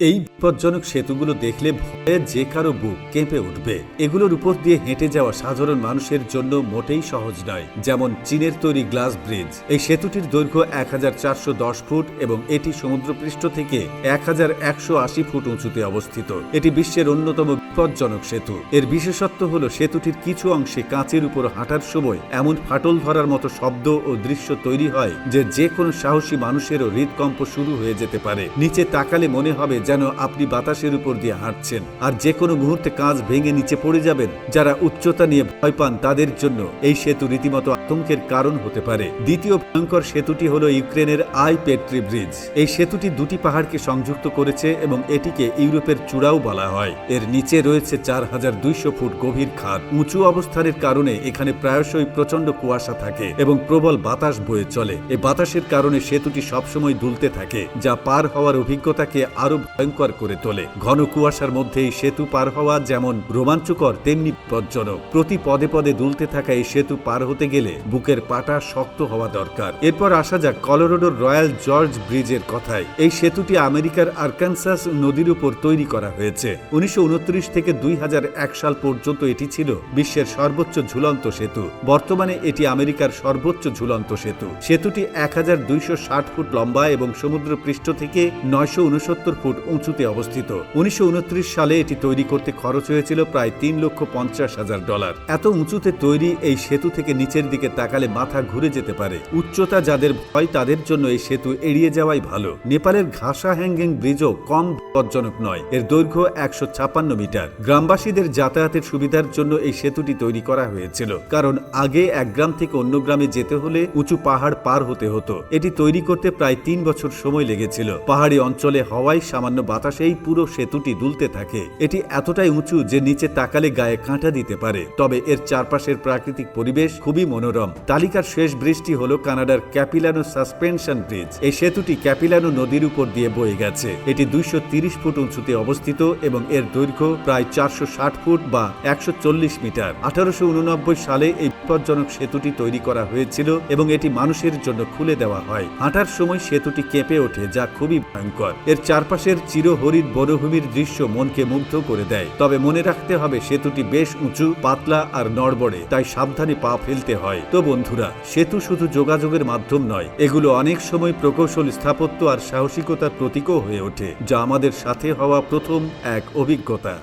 এই বিপজ্জনক সেতুগুলো দেখলে ভয়ে যে কারও বুক কেঁপে উঠবে। এগুলোর উপর দিয়ে হেঁটে যাওয়া সাধারণ মানুষের জন্য মোটেই সহজ নয়, যেমন চীনের তৈরি গ্লাস ব্রিজ। এই সেতুটির দৈর্ঘ্য এক হাজার চারশো দশ ফুট এবং এটি সমুদ্রপৃষ্ঠ থেকে এক হাজার একশো আশি ফুট উঁচুতে অবস্থিত। এটি বিশ্বের অন্যতম বিপজ্জনক সেতু। এর বিশেষত্ব হল সেতুটির কিছু অংশে কাঁচের উপর হাঁটার সময় এমন ফাটল ধরার মতো শব্দ ও দৃশ্য তৈরি হয় যে যে কোনো সাহসী মানুষেরও হৃদকম্প শুরু হয়ে যেতে পারে। নিচে তাকালে মনে হবে যেন আপনি বাতাসের উপর দিয়ে হাঁটছেন। আর যে কোনো মুহূর্তে কাঁচ ভেঙে নিচে পড়ে যাবেন। যারা উচ্চতা নিয়ে ভয় পান, তাদের জন্য এই সেতু রীতিমতো আতঙ্কের কারণ হতে পারে। দ্বিতীয় ভয়ঙ্কর সেতুটি হল ইউক্রেনের আই পেট্রি ব্রিজ। এই সেতুটি দুটি পাহাড়কে সংযুক্ত করেছে এবং এটিকে ইউরোপের চূড়াও বলা হয়। এর নিচে রয়েছে চার হাজার দুইশো ফুট গভীর খাত উঁচু অবস্থানের কারণে এখানে প্রায়শই প্রচণ্ড কুয়াশা থাকে এবং প্রবল বাতাস বয়ে চলে। এই বাতাসের কারণে সেতুটি সবসময় দুলতে থাকে, যা পার হওয়ার অভিজ্ঞতাকে আরও ভয়ঙ্কর করে তোলে। ঘন কুয়াশার মধ্যে এই সেতু পার হওয়া যেমন রোমাঞ্চকর, তেমনি বিপজ্জনক। প্রতি পদে পদে দুলতে থাকা এই সেতু পার হতে গেলে বুকের পাটা শক্ত হওয়া দরকার। এরপর আসা যাক কলোরাডোর রয়্যাল জর্জ ব্রিজের কথায়। এই সেতুটি আমেরিকার আরকানসাস নদীর উপর তৈরি করা হয়েছে। উনিশশো উনত্রিশ থেকে দুই হাজার এক সাল পর্যন্ত এটি ছিল বিশ্বের সর্বোচ্চ ঝুলন্ত সেতু। বর্তমানে এটি আমেরিকার সর্বোচ্চ ঝুলন্ত সেতু। সেতুটি এক হাজার দুইশো ষাট ফুট লম্বা এবং সমুদ্র পৃষ্ঠ থেকে নয়শো উনসত্তর ফুট উঁচুতে অবস্থিত। উনিশশো উনত্রিশ সালে এটি তৈরি করতে খরচ হয়েছিল প্রায় তিন লক্ষ পঞ্চাশ হাজার ডলার। এত উঁচুতে তৈরি এই সেতু থেকে নিচের দিকে তাকালে মাথা ঘুরে যেতে পারে। উচ্চতা যাদের ভয়, তাদের জন্য এই সেতু এড়িয়ে যাওয়াই ভালো। নেপালের ঘাসা হ্যাঙ্গিং ব্রিজও কম বিপজ্জনক নয়। এর দৈর্ঘ্য একশো ছাপান্ন মিটার। গ্রামবাসীদের যাতায়াতের সুবিধার জন্য এই সেতুটি তৈরি করা হয়েছিল। কারণ আগে এক গ্রাম থেকে অন্য গ্রামে যেতে হলে উঁচু পাহাড় পার হতে হতো। এটি তৈরি করতে প্রায় তিন বছর সময় লেগেছিল। পাহাড়ি অঞ্চলে হওয়ায় সামান্য বাতাসেই পুরো সেতুটি দুলতে থাকে। এটি এতটাই উঁচু যে নিচে তাকালে গায়ে কাঁটা দিতে পারে। তবে এর চারপাশের প্রাকৃতিক পরিবেশ খুবই মনোরম। তালিকার শেষ ব্রিজটি হল কানাডার ক্যাপিলানো সাসপেনশন ব্রিজ। এই সেতুটি ক্যাপিলানো নদীর উপর দিয়ে বয়ে গেছে। এটি দুইশো ফুট উঁচুতে অবস্থিত এবং এর দৈর্ঘ্য প্রায় চারশো ষাট ফুট বা একশো চল্লিশ মিটার। আঠারোশো উননব্বই সালে এই বিপজ্জনক সেতুটি তৈরি করা হয়েছিল এবং এটি মানুষের জন্য খুলে দেওয়া হয়। হাঁটার সময় সেতুটি কেঁপে ওঠে, যা খুবই ভয়ঙ্কর। এর চারপাশের চিরহরিত বনভূমির দৃশ্য মনকে মুগ্ধ করে দেয়। তবে মনে রাখতে হবে, সেতুটি বেশ উঁচু, পাতলা আর নড়বড়ে, তাই সাবধানে পা ফেলতে হয়। তো বন্ধুরা, সেতু শুধু যোগাযোগের মাধ্যম নয়, এগুলো অনেক সময় প্রকৌশল স্থাপত্য আর সাহসিকতার প্রতীকও হয়ে ওঠে, যা আমাদের সাথে হওয়া প্রথম এক অভিজ্ঞতা।